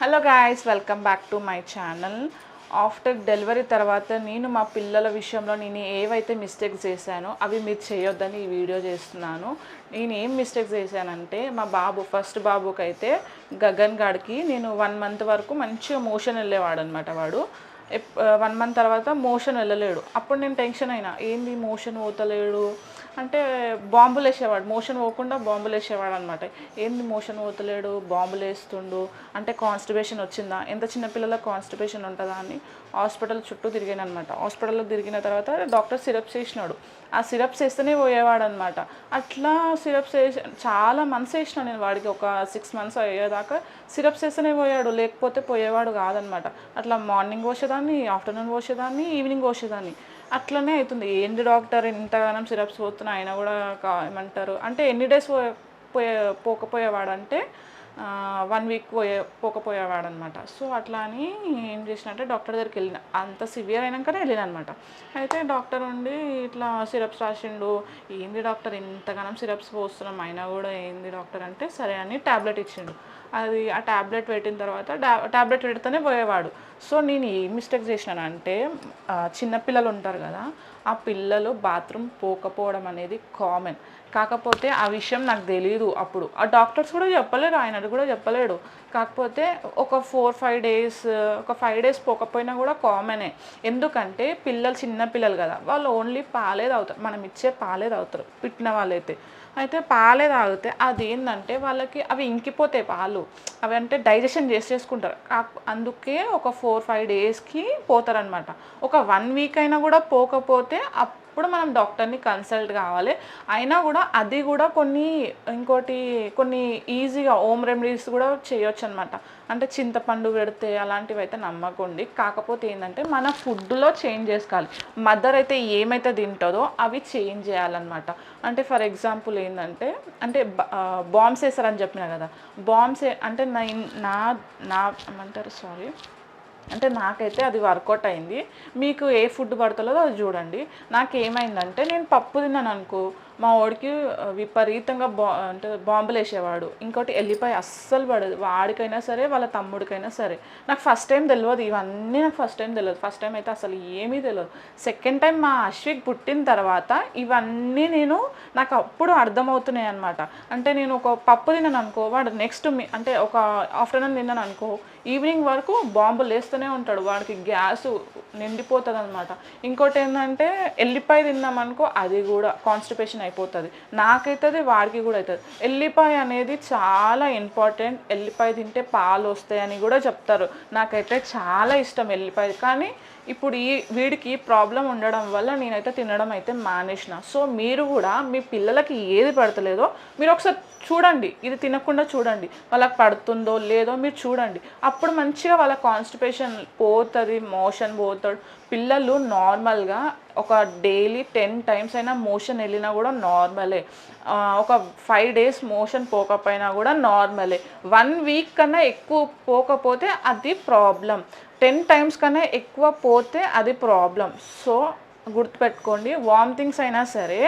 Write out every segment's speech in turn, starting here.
Hello guys welcome back to my channel after delivery తర్వాత నేను మా పిల్లల విషయంలో నేను ఏవైతే మిస్టేక్స్ చేశానో అవి మీరు చేయొద్దని ఈ వీడియో చేస్తున్నాను. నేను ఏం మిస్టేక్స్ చేశానంటే మా బాబు ఫస్ట్ బాబుకైతే గగన్ గాడికి నేను వన్ మంత్ వరకు మంచిగా మోషన్ వెళ్ళేవాడు అనమాట వాడు. వన్ మంత్ తర్వాత మోషన్ వెళ్ళలేడు. అప్పుడు నేను టెన్షన్ అయినా ఏంది మోషన్ పోతలేడు? అంటే బాంబులు వేసేవాడు మోషన్ పోకుండా బాంబులు వేసేవాడు అనమాట ఏంది మోషన్ పోతలేడు? బాంబులు వేస్తుండు? అంటే కాన్స్టిపేషన్ వచ్చిందా? ఎంత చిన్న పిల్లలకు కాన్స్టిపేషన్ ఉంటుందా? అని హాస్పిటల్ చుట్టూ తిరిగాను అనమాట హాస్పిటల్లో తిరిగిన తర్వాత డాక్టర్ సిరప్స్ వేసినాడు ఆ సిరప్స్ వేస్తేనే పోయేవాడు అనమాట అట్లా సిరప్స్ వేసి చాలా మంత్స్ వేసిన నేను వాడికి ఒక సిక్స్ మంత్స్ అయ్యేదాకా సిరప్స్ వేస్తేనే పోయాడు లేకపోతే పోయేవాడు కాదనమాట. అట్లా మార్నింగ్ పోసేదాన్ని ఆఫ్టర్నూన్ పోసేదాన్ని ఈవినింగ్ పోసేదాన్ని. అట్లనే అవుతుంది ఏంటి డాక్టర్ ఇంతగానం సిరప్స్ పోతున్నా అయినా కూడా కా- ఏమంటారు? అంటే ఎన్ని డేస్ పోయే పోకపోయేవాడంటే వన్ వీక్ పోయే పోకపోయేవాడు అనమాట సో అట్లా అని ఏం చేసినంటే డాక్టర్ దగ్గరికి వెళ్ళిన. అంత సివియర్ అయినాకనే వెళ్ళిన అనమాట అయితే డాక్టర్ ఉండి ఇట్లా సిరప్స్ రాసిండు. ఏంది డాక్టర్ ఇంతగానం సిరప్స్ పోస్తున్నాం. అయినా కూడా ఏంది డాక్టర్ అంటే సరే అని ట్యాబ్లెట్ ఇచ్చిండు. అది ఆ ట్యాబ్లెట్ పెట్టిన తర్వాత ట్యాబ్లెట్ పెడితేనే పోయేవాడు. సో నేను ఏం మిస్టేక్ చేసినాను అంటే చిన్నపిల్లలు ఉంటారు కదా ఆ పిల్లలు బాత్రూమ్ పోకపోవడం అనేది కామన్. కాకపోతే ఆ విషయం నాకు తెలియదు అప్పుడు. ఆ డాక్టర్స్ కూడా చెప్పలేరు ఆయన కూడా చెప్పలేడు. కాకపోతే ఒక ఫోర్ ఫైవ్ డేస్ ఒక ఫైవ్ డేస్ పోకపోయినా కూడా కామనే. ఎందుకంటే పిల్లలు చిన్న పిల్లలు కదా వాళ్ళు ఓన్లీ పాలే తాగుతారు. మనం ఇచ్చే పాలే తాగుతారు పుట్టిన వాళ్ళైతే. అయితే పాలే తాగితే అది ఏంటంటే వాళ్ళకి అవి ఇంకిపోతాయి పాలు. అవి అంటే డైజెషన్ చేసి చేసుకుంటారు. అందుకే ఒక ఫోర్ ఫైవ్ డేస్కి పోతారనమాట ఒక వన్ వీక్ అయినా కూడా పోకపోతే అప్పుడు మనం డాక్టర్ని కన్సల్ట్ కావాలి అయినా కూడా అది కూడా కొన్ని ఇంకోటి కొన్ని ఈజీగా హోమ్ రెమెడీస్ కూడా చేయొచ్చు అనమాట అంటే చింతపండు పెడితే అలాంటివి అయితే నమ్మకండి కాకపోతే ఏంటంటే మన ఫుడ్లో చేంజ్ చేసుకోవాలి. మదర్ అయితే ఏమైతే తింటుందో అవి చేంజ్ చేయాలన్నమాట. అంటే ఫర్ ఎగ్జాంపుల్ ఏంటంటే అంటే బాంబ్స్ వేస్తారని చెప్పిన కదా బాంబ్స్ అంటే నా నా నా ఏమంటారు సారీ. అంటే నాకైతే అది వర్కౌట్ అయింది. మీకు ఏ ఫుడ్ పడుతుందో అది చూడండి. నాకు ఏమైందంటే నేను పప్పు తిన్నాను అనుకో మా వాడికి విపరీతంగా బా అంటే బాంబులు వేసేవాడు ఇంకోటి ఎల్లిపాయ అస్సలు పడదు. వాడికైనా సరే వాళ్ళ తమ్ముడికైనా సరే. నాకు ఫస్ట్ టైం తెలియదు ఇవన్నీ నాకు ఫస్ట్ టైం తెలియదు ఫస్ట్ టైం అయితే అసలు ఏమీ తెలియదు సెకండ్ టైం మా అశ్విక్ పుట్టిన తర్వాత ఇవన్నీ నేను నాకు అప్పుడు అర్థమవుతున్నాయి అనమాట అంటే నేను ఒక పప్పు తిన్నాను అనుకో వాడు నెక్స్ట్ అంటే ఒక ఆఫ్టర్నూన్ తిన్నాను అనుకో ఈవినింగ్ వరకు బాంబులు వేస్తూనే ఉంటాడు. వాడికి గ్యాస్ నిండిపోతుంది అనమాట ఇంకోటి ఏంటంటే ఎల్లిపాయ తిన్నామనుకో అది కూడా కాన్స్టిపేషన్ అయిపోతుంది. నాకైతుంది వాడికి కూడా అవుతుంది ఎల్లిపాయ అనేది చాలా ఇంపార్టెంట్ ఎల్లిపాయ తింటే పాలు వస్తాయని కూడా చెప్తారు. నాకైతే చాలా ఇష్టం ఎల్లిపాయ. కానీ ఇప్పుడు ఈ వీడికి ప్రాబ్లం ఉండడం వల్ల నేనైతే తినడం అయితే మానేసిన. సో మీరు కూడా మీ పిల్లలకి ఏది పడతలేదో మీరు ఒకసారి చూడండి. ఇది తినకుండా చూడండి. వాళ్ళకి పడుతుందో లేదో మీరు చూడండి. అప్పుడు మంచిగా వాళ్ళ కాన్స్టిపేషన్ పోతుంది మోషన్ పోతాడు పిల్లలు నార్మల్గా ఒక డైలీ టెన్ టైమ్స్ అయినా మోషన్ వెళ్ళినా కూడా నార్మలే ఒక ఫైవ్ డేస్ మోషన్ పోకపోయినా కూడా నార్మలే వన్ వీక్ కన్నా ఎక్కువ పోకపోతే అది ప్రాబ్లం టెన్ టైమ్స్ కన్నా ఎక్కువ పోతే అది ప్రాబ్లం సో గుర్తుపెట్టుకోండి వామిటింగ్స్ అయినా సరే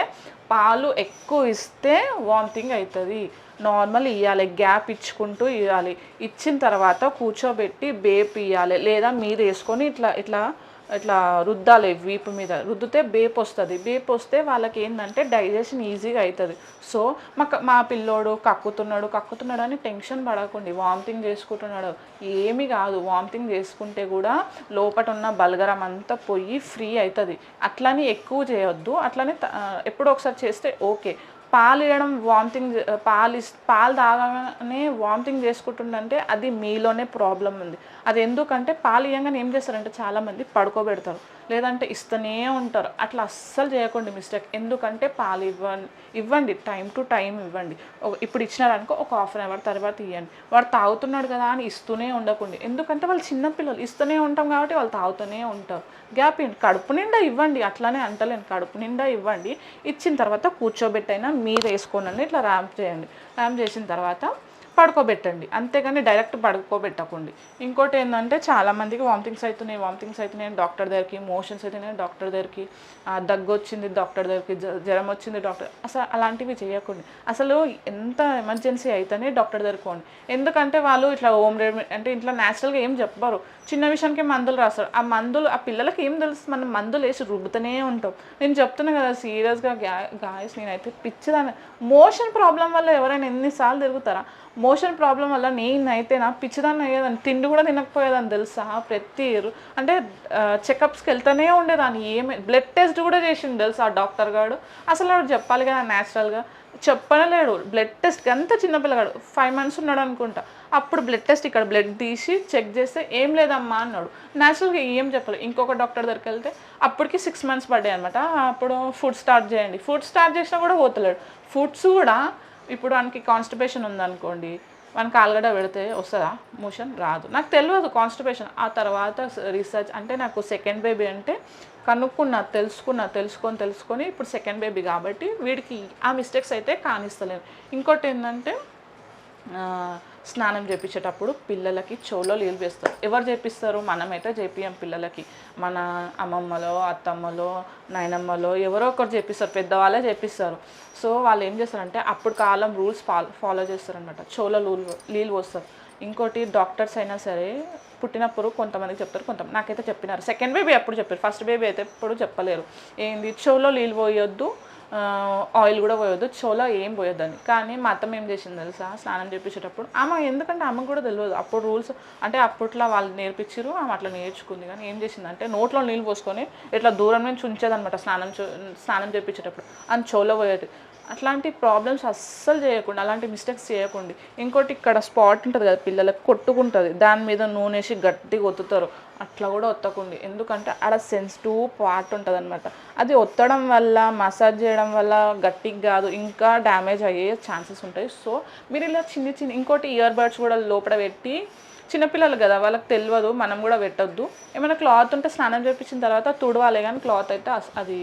పాలు ఎక్కువ ఇస్తే వామిటింగ్ అవుతుంది నార్మల్ ఇవ్వాలి గ్యాప్ ఇచ్చుకుంటూ ఇవ్వాలి ఇచ్చిన తర్వాత కూర్చోబెట్టి బేప్ ఇవ్వాలి లేదా మీరు వేసుకొని ఇట్లా ఇట్లా ఇట్లా రుద్దాలి వీపు మీద. రుద్దితే బేప్ వస్తుంది. బేపు వస్తే వాళ్ళకి ఏంటంటే డైజెషన్ ఈజీగా అవుతుంది సో మా మా పిల్లోడు కక్కుతున్నాడు కక్కుతున్నాడు అని టెన్షన్ పడకండి. వామిటింగ్ చేసుకుంటున్నాడు. ఏమీ కాదు. వామిటింగ్ చేసుకుంటే కూడా లోపట ఉన్న బలగరం అంతా పోయి ఫ్రీ అవుతుంది అట్లని ఎక్కువ చేయొద్దు. అట్లనే త- ఎప్పుడో ఒకసారి చేస్తే ఓకే. పాలు ఇవ్వడం వామిటింగ్ పాలు ఇస్ పాలు తాగగానే వామిటింగ్ చేసుకుంటుండంటే అది మీలోనే ప్రాబ్లం ఉంది. అది ఎందుకంటే పాలు ఇవ్వగానే ఏం చేస్తారంటే చాలామంది పడుకోబెడతారు. లేదంటే ఇస్తూనే ఉంటారు. అట్లా అస్సలు చేయకండి మిస్టేక్. ఎందుకంటే పాలు ఇవ్వండి ఇవ్వండి. టైం టు టైం ఇవ్వండి. ఇప్పుడు ఇచ్చినారనుకో ఒక హాఫ్ అన్ అవర్ తర్వాత ఇవ్వండి వాడు తాగుతున్నాడు కదా అని ఇస్తూనే ఉండకండి. ఎందుకంటే వాళ్ళు చిన్నపిల్లలు ఇస్తూనే ఉంటాం కాబట్టి వాళ్ళు తాగుతూనే ఉంటారు. గ్యాప్ ఇవ్వండి. కడుపు నిండా ఇవ్వండి. అట్లానే అంటలేను. కడుపు నిండా ఇవ్వండి. ఇచ్చిన తర్వాత కూర్చోబెట్టైనా మీరు వేసుకోనండి ఇట్లా ర్యాంప్ చేయండి. ర్యాంప్ చేసిన తర్వాత పడుకోబెట్టండి. అంతేగాని డైరెక్ట్ పడుకోబెట్టకండి. ఇంకోటి ఏంటంటే చాలా మందికి వామిటింగ్స్ అవుతున్నాయి వామిటింగ్స్ అవుతున్నాయి డాక్టర్ దగ్గరికి మోషన్స్ అవుతున్నాయి డాక్టర్ దగ్గరికి దగ్గు వచ్చింది డాక్టర్ దగ్గరికి జ- జ్వరం వచ్చింది డాక్టర్ అసలు అలాంటివి చేయకండి. అసలు ఎంత ఎమర్జెన్సీ అయితేనే డాక్టర్ దగ్గరికి పోండి. ఎందుకంటే వాళ్ళు ఇట్లా హోమ్ రెమెడీ అంటే ఇంట్లో న్యాచురల్గా ఏం చెప్పరు. చిన్న విషయానికి మందులు రాస్తారు. ఆ మందులు ఆ పిల్లలకి ఏం తెలుసు? మనం మందులు వేసి రుబ్బుతూనే ఉంటాం. నేను చెప్తున్నా కదా సీరియస్గా గా గాయస్ నేనైతే పిచ్చిదాన్ని. మోషన్ ప్రాబ్లం వల్ల ఎవరైనా ఎన్నిసార్లు తిరుగుతారా? మోషన్ ప్రాబ్లం వల్ల నేనైతే నా పిచ్చిదాన్ని అయ్యేదాన్ని తిండి కూడా తినకపోయేదాన్ని తెలుసా ప్రతి ఇయర్ అంటే చెకప్స్కి వెళ్తూనే ఉండేదాన్ని ఏమి బ్లడ్ టెస్ట్ కూడా చేసిండు తెలుసా ఆ డాక్టర్ గారు అసలు వాడు చెప్పాలి కదా న్యాచురల్గా చెప్పనలేడు బ్లడ్ టెస్ట్ అంత చిన్న పిల్లగాడు ఫైవ్ మంత్స్ ఉన్నాడు అనుకుంటా. అప్పుడు బ్లడ్ టెస్ట్ ఇక్కడ బ్లడ్ తీసి చెక్ చేస్తే ఏం లేదమ్మా అన్నాడు. న్యాచురల్గా ఏం చెప్పలేదు ఇంకొక డాక్టర్ దగ్గరికి వెళ్తే అప్పటికి సిక్స్ మంత్స్ పడ్డాయి అనమాట అప్పుడు ఫుడ్ స్టార్ట్ చేయండి. ఫుడ్ స్టార్ట్ చేసినా కూడా పోతలేడు. ఫుడ్స్ కూడా ఇప్పుడు మనకి కాన్స్టిపేషన్ ఉందనుకోండి మనకి ఆలుగడ్డ పెడితే వస్తుందా? మోషన్ రాదు. నాకు తెలియదు కాన్స్టిపేషన్ ఆ తర్వాత రీసెర్చ్ అంటే నాకు సెకండ్ బేబీ అంటే కనుక్కున్నా తెలుసుకున్నా తెలుసుకొని తెలుసుకొని ఇప్పుడు సెకండ్ బేబీ కాబట్టి వీడికి ఆ మిస్టేక్స్ అయితే కానిస్తలేను. ఇంకోటి ఏంటంటే స్నానం చేపించేటప్పుడు పిల్లలకి చెవులో నీళ్ళు వేస్తారు. ఎవరు చేపిస్తారు? మనమైతే చేపియం పిల్లలకి. మన అమ్మమ్మలో అత్తమ్మలో నాయనమ్మలో ఎవరో ఒకరు చేపిస్తారు. పెద్దవాళ్ళే చేపిస్తారు. సో వాళ్ళు ఏం చేస్తారంటే అప్పుడు కాలం రూల్స్ ఫాలో ఫాలో చేస్తారనమాట చెవులో నీళ్ళు నీళ్ళు పోస్తారు. ఇంకోటి డాక్టర్స్ అయినా సరే పుట్టినప్పుడు కొంతమందికి చెప్తారు కొంతమంది నాకైతే చెప్పినారు. సెకండ్ బేబీ ఎప్పుడు చెప్పారు. ఫస్ట్ బేబీ అయితే ఎప్పుడు చెప్పలేరు. ఏంది? చెవులో నీళ్ళు పోయొద్దు. ఆయిల్ కూడా పోయొద్దు చోలో ఏం పోయొద్దని కానీ మా అత్తమ్మ ఏం చేసింది తెలుసా? స్నానం చేపించేటప్పుడు ఆమె ఎందుకంటే ఆమెకు కూడా తెలియదు అప్పుడు రూల్స్ అంటే అప్పట్లో వాళ్ళు నేర్పించారు ఆమె అట్లా నేర్చుకుంది. కానీ ఏం చేసిందంటే నోట్లో నీళ్ళు పోసుకొని ఇట్లా దూరం నుంచి ఉంచేదనమాట స్నానం చే- స్నానం చేపించేటప్పుడు. అని చోలో పోయేది. అట్లాంటి ప్రాబ్లమ్స్ అస్సలు చేయకుండా అలాంటి మిస్టేక్స్ చేయకండి ఇంకోటి ఇక్కడ స్పాట్ ఉంటుంది కదా పిల్లలకు కొట్టుకుంటుంది దాని మీద నూనె వేసి గట్టిగా ఒత్తుతారు. అట్లా కూడా ఒత్తకండి. ఎందుకంటే ఆడ సెన్సిటివ్ పార్ట్ ఉంటుంది అనమాట అది ఒత్తడం వల్ల మసాజ్ చేయడం వల్ల గట్టిగా కాదు ఇంకా డ్యామేజ్ అయ్యే ఛాన్సెస్ ఉంటాయి. సో మీరు ఇలా చిన్న చిన్న ఇంకోటి ఇయర్ బడ్స్ కూడా లోపల పెట్టి చిన్నపిల్లలు కదా వాళ్ళకి తెలియదు మనం కూడా పెట్టొద్దు. ఏమైనా క్లాత్ ఉంటే స్నానం చేపించిన తర్వాత తుడవాలి కానీ క్లాత్ అయితే అది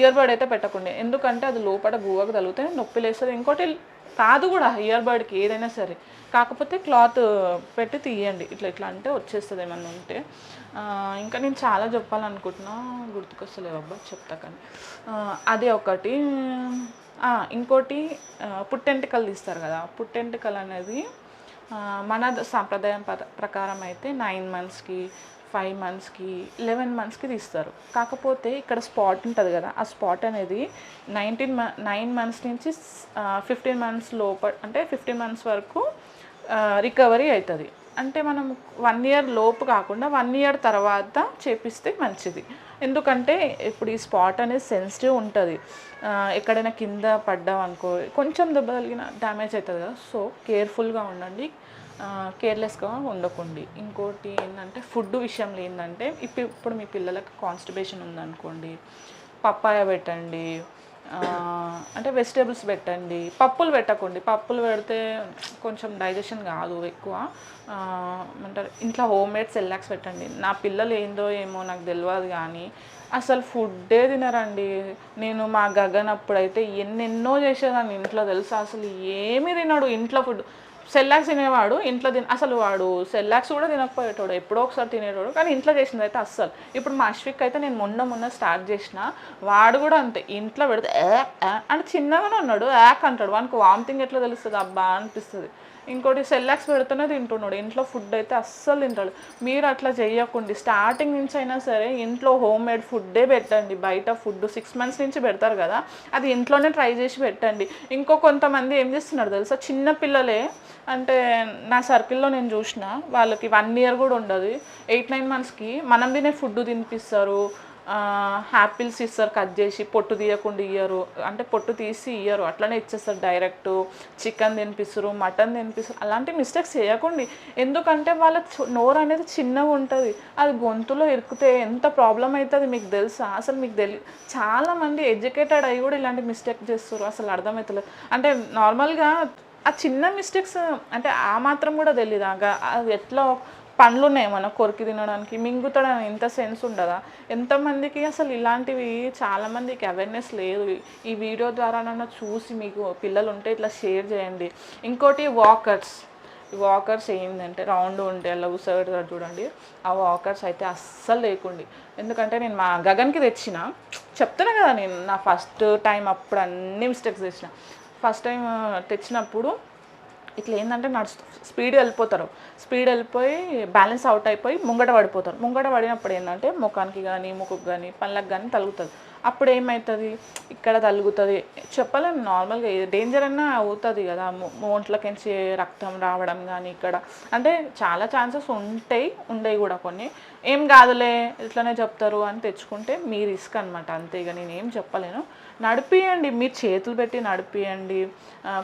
ఇయర్ బడ్ అయితే పెట్టకుండా. ఎందుకంటే అది లోపల గువ్వకు తగిలితే నొప్పి లేస్తుంది. ఇంకోటి కాదు కూడా ఇయర్ బడ్కి ఏదైనా సరే. కాకపోతే క్లాత్ పెట్టి తీయండి. ఇట్లా ఇట్లా అంటే వచ్చేస్తుంది ఏమన్నా ఉంటే. ఇంకా నేను చాలా చెప్పాలనుకుంటున్నా. గుర్తుకొస్తలేవు అబ్బా చెప్తా కానీ. అదే ఒకటి. ఇంకోటి పుట్టెంటికలు తీస్తారు కదా పుట్టెంటికలు అనేది మన సాంప్రదాయం ప్రకారం అయితే నైన్ మంత్స్కి ఫైవ్ మంత్స్కి లెవెన్ మంత్స్కి తీస్తారు. కాకపోతే ఇక్కడ స్పాట్ ఉంటుంది కదా ఆ స్పాట్ అనేది నైన్టీన్ నైన్ మంత్స్ నుంచి ఫిఫ్టీన్ మంత్స్ లోప అంటే ఫిఫ్టీన్ మంత్స్ వరకు రికవరీ అవుతుంది అంటే మనం వన్ ఇయర్ లోపు కాకుండా వన్ ఇయర్ తర్వాత చేపిస్తే మంచిది. ఎందుకంటే ఇప్పుడు ఈ స్పాట్ అనేది సెన్సిటివ్ ఉంటుంది. ఎక్కడైనా కింద పడ్డాం అనుకో కొంచెం దెబ్బ తగిలిన డ్యామేజ్ అవుతుంది కదా. సో కేర్ఫుల్గా ఉండండి. కేర్లెస్గా ఉండకండి. ఇంకోటి ఏంటంటే ఫుడ్ విషయంలో ఏంటంటే ఇప్పుడు ఇప్పుడు మీ పిల్లలకు కాన్స్టిబేషన్ ఉందనుకోండి పప్పాయ పెట్టండి అంటే వెజిటేబుల్స్ పెట్టండి పప్పులు పెట్టకండి. పప్పులు పెడితే కొంచెం డైజెషన్ కాదు ఎక్కువ. అంటారు ఏమంటారు ఇంట్లో హోమ్ మేడ్ సెల్లాక్స్ పెట్టండి. నా పిల్లలు ఏందో ఏమో నాకు తెలియదు కానీ అసలు ఫుడ్డే తినరండి. నేను మా గగన్ అప్పుడైతే ఎన్నెన్నో చేసేదాన్ని. ఇంట్లో తెలుసా? అసలు ఏమి తినడు ఇంట్లో ఫుడ్. సెల్లాక్స్ తినేవాడు ఇంట్లో తిన అసలు వాడు సెల్లాక్స్ కూడా తినకపోయేటోడు ఎప్పుడో ఒకసారి తినేటోడు కానీ ఇంట్లో చేసింది అయితే అస్సలు. ఇప్పుడు మా అశ్విక్ అయితే నేను మొన్న మొన్న స్టార్ట్ చేసిన వాడు కూడా అంతే ఇంట్లో పెడితే అంటే చిన్నగానే ఉన్నాడు యాక్ అంటాడు వానికి వామిటింగ్ ఎట్లా తెలుస్తుంది? అబ్బా అనిపిస్తుంది. ఇంకోటి సెల్లాక్స్ పెడితేనే తింటున్నాడు. ఇంట్లో ఫుడ్ అయితే అస్సలు తింటాడు. మీరు అట్లా చేయకండి. స్టార్టింగ్ నుంచి అయినా సరే ఇంట్లో హోమ్ మేడ్ ఫుడ్డే పెట్టండి. బయట ఫుడ్ సిక్స్ మంత్స్ నుంచి పెడతారు కదా అది ఇంట్లోనే ట్రై చేసి పెట్టండి. ఇంకో కొంతమంది ఏం చేస్తున్నారు తెలుసా? చిన్న పిల్లలే అంటే నా సర్కిల్లో నేను చూసిన వాళ్ళకి వన్ ఇయర్ కూడా ఉండదు. ఎయిట్ నైన్ మంత్స్కి మనం తినే ఫుడ్ తినిపిస్తారు. హ్యాపిల్స్ ఇస్తారు కట్ చేసి పొట్టు తీయకుండా ఇయ్యరు. అంటే పొట్టు తీసి ఇయ్యరు. అట్లనే ఇచ్చేస్తారు డైరెక్ట్. చికెన్ తినిపిస్తారు మటన్ తినిపిస్తారు. అలాంటి మిస్టేక్స్ చేయకండి. ఎందుకంటే వాళ్ళ నోరు అనేది చిన్నగా ఉంటుంది. అది గొంతులో ఇరికితే ఎంత ప్రాబ్లం అవుతుంది మీకు తెలుసా? అసలు మీకు తెలి చాలామంది ఎడ్యుకేటెడ్ అయ్యి కూడా ఇలాంటి మిస్టేక్ చేస్తారు. అసలు అర్థమవుతలేదు. అంటే నార్మల్గా ఆ చిన్న మిస్టేక్స్ అంటే ఆ మాత్రం కూడా తెలియదు అది ఎట్లా పండ్లు ఉన్నాయి మన కొరికి తినడానికి మింగుతాడని ఇంత సెన్స్ ఉండదా? ఎంతమందికి అసలు ఇలాంటివి చాలామందికి అవేర్నెస్ లేదు. ఈ వీడియో ద్వారా చూసి మీకు పిల్లలు ఉంటే ఇట్లా షేర్ చేయండి. ఇంకోటి వాకర్స్ ఈ వాకర్స్ ఏంటంటే రౌండ్ ఉంటే అలా కూర్చోబెడతారు చూడండి. ఆ వాకర్స్ అయితే అస్సలు లేకుండి. ఎందుకంటే నేను మా గగన్కి తెచ్చిన. చెప్తున్నా కదా నేను నా ఫస్ట్ టైం అప్పుడు అన్ని మిస్టేక్స్ తెచ్చిన. ఫస్ట్ టైం తెచ్చినప్పుడు ఇట్లా ఏంటంటే నడుస్తూ స్పీడ్ వెళ్ళిపోతారు. స్పీడ్ వెళ్ళిపోయి బ్యాలెన్స్ అవుట్ అయిపోయి ముంగట పడిపోతారు. ముంగట పడినప్పుడు ఏంటంటే ముఖానికి కానీ ముఖకు కానీ పళ్ళకి కానీ తలుగుతుంది అప్పుడు ఏమవుతుంది ఇక్కడ తలుగుతుంది చెప్పలేము నార్మల్గా డేంజర్ అయినా అవుతుంది కదా. ఒంట్లోకించి రక్తం రావడం కానీ ఇక్కడ. అంటే చాలా ఛాన్సెస్ ఉంటాయి ఉండేవి కూడా కొన్ని. ఏం కాదులే ఇట్లనే చెప్తారు అని తెచ్చుకుంటే మీ రిస్క్ అనమాట అంతే ఇక నేను ఏం చెప్పలేను. నడిపియండి మీరు చేతులు పెట్టి నడిపియండి.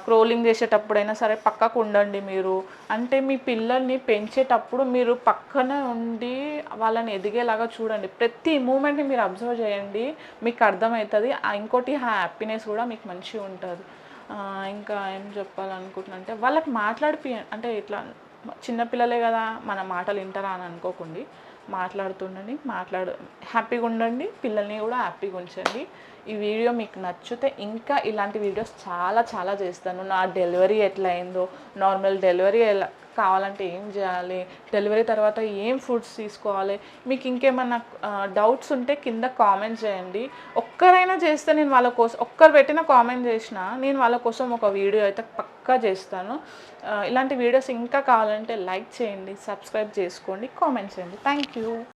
క్రోలింగ్ చేసేటప్పుడైనా సరే పక్కకు ఉండండి మీరు. అంటే మీ పిల్లల్ని పెంచేటప్పుడు మీరు పక్కనే ఉండి వాళ్ళని ఎదిగేలాగా చూడండి. ప్రతి మూమెంట్ని మీరు అబ్జర్వ్ చేయండి మీకు అర్థమవుతుంది. ఇంకోటి హ్యాపీనెస్ కూడా మీకు మంచిగా ఉంటుంది. ఇంకా ఏం చెప్పాలనుకుంటున్నా అంటే వాళ్ళకి మాట్లాడిపి అంటే ఇట్లా చిన్నపిల్లలే కదా మన మాటలు వింటారా అని అనుకోకండి. మాట్లాడుతుండండి మాట్లాడు హ్యాపీగా ఉండండి పిల్లల్ని కూడా హ్యాపీగా ఉంచండి. ఈ వీడియో మీకు నచ్చితే ఇంకా ఇలాంటి వీడియోస్ చాలా చాలా చేస్తాను. నా డెలివరీ ఎట్లా అయిందో నార్మల్ డెలివరీ ఎలా కావాలంటే ఏం చేయాలి డెలివరీ తర్వాత ఏం ఫుడ్స్ తీసుకోవాలి మీకు ఇంకేమన్నా డౌట్స్ ఉంటే కింద కామెంట్ చేయండి. ఒక్కరైనా చేస్తే నేను వాళ్ళ కోసం ఒక్కరు పెట్టిన కామెంట్ చేసిన నేను వాళ్ళ కోసం ఒక వీడియో అయితే పక్కా చేస్తాను. ఇలాంటి వీడియోస్ ఇంకా కావాలంటే లైక్ చేయండి సబ్స్క్రైబ్ చేసుకోండి కామెంట్ చేయండి. Thank you.